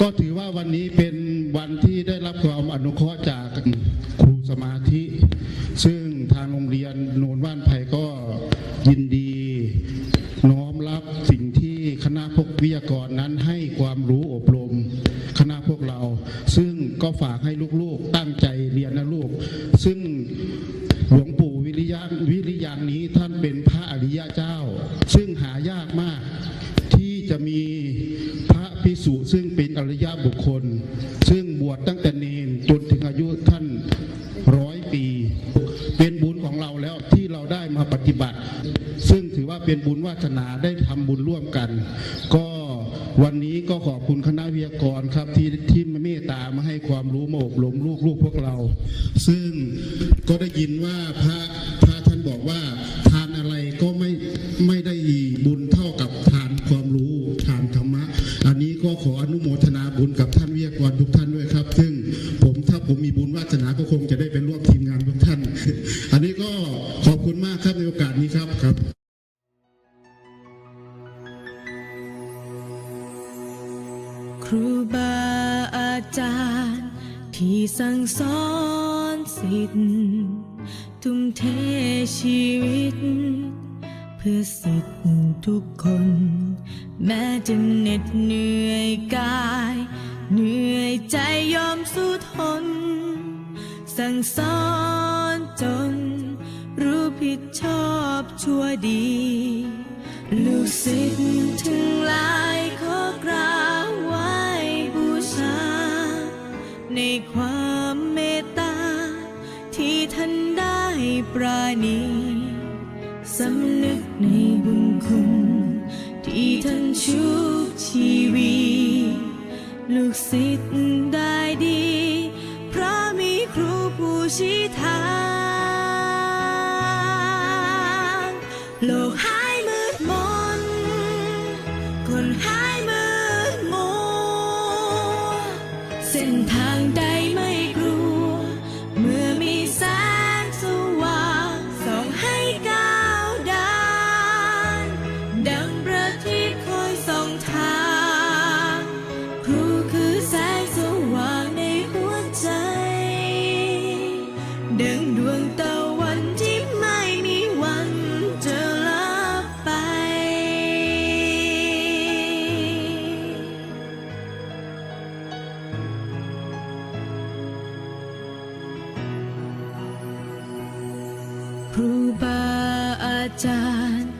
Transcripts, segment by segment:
ก็ถือว่าวันนี้เป็นวันที่ได้รับความอนุเคราะห์จากครูสมาธิ ซึ่งทางโรงเรียนโนนว่านไผ่ก็ยินดี น้อมรับสิ่งที่คณะพวกวิทยากรนั้นให้ความรู้อบรมคณะพวกเรา ซึ่งก็ฝากให้ลูกๆตั้งใจเรียนนะลูก ซึ่งหลวงปู่วิริยะวิริยังนี้ท่านเป็นพระอริยเจ้า ซึ่งหายากมากที่จะมี สุซึ่งเป็นอริยบุคคล ซึ่งบวชตั้งแต่เนนจนถึงอายุท่านร้อยปี เป็นบุญของเราแล้วที่เราได้มาปฏิบัติ ซึ่งถือว่าเป็นบุญวาสนาได้ทำบุญร่วมกัน ก็วันนี้ก็ขอบคุณคณะวิทยากรครับที่ที่มาเมตตามาให้ความรู้มาอบรมลูกลูกพวกเรา ซึ่งก็ได้ยินว่าพระ ครับในโอกาสนี้ครับครับครูบาอาจารย์ ที่สั่งสอนสิทธิ์ทุ่มเทชีวิต เพื่อสิทธิ์ทุกคน แม้จะเหน็ดเหนื่อยกาย เหนื่อยใจยอมสู้ทน สั่งสอนจน รู้ผิดชอบชั่วดี ลูกศิษย์ทั้งหลายขอกราบไหว้บูชา ในความเมตตา ที่ท่านได้ปราณีสำนึกในบุญคุณ ที่ท่านชุบชีวี ลูกศิษย์ได้ โลกหายมืดมนคนหายมืดมัวเส้นทางใดไม่กลัว เมื่อมีแสงสว่างส่องให้ก้าวเดินดังประทีปคอยส่องทาง ครูคือแสงสว่างในหัวใจดังดวง จารย์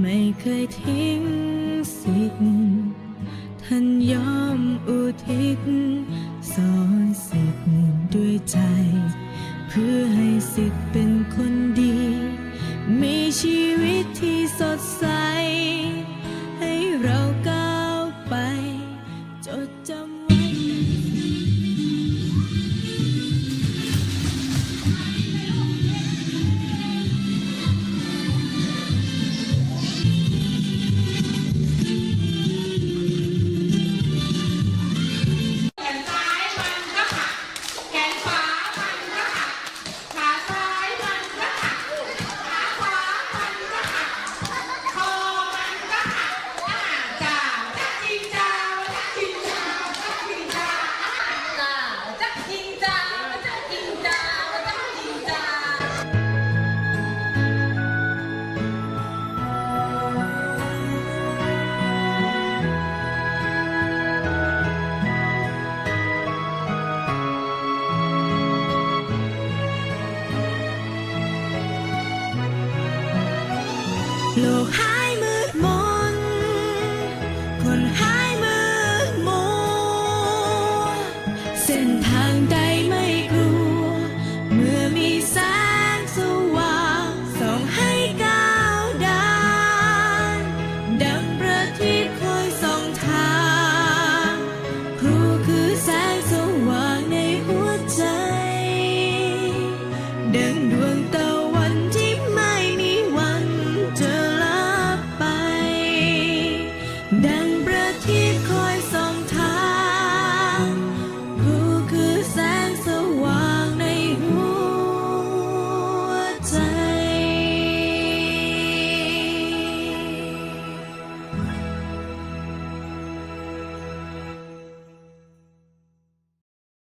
ไม่เคยทิ้งสิทธิ์ท่านยอมอุทิศสอนสิทธิ์ด้วยใจ เพื่อให้สิทธิ์เป็นคนดี มีชีวิตที่สดใส โลกหา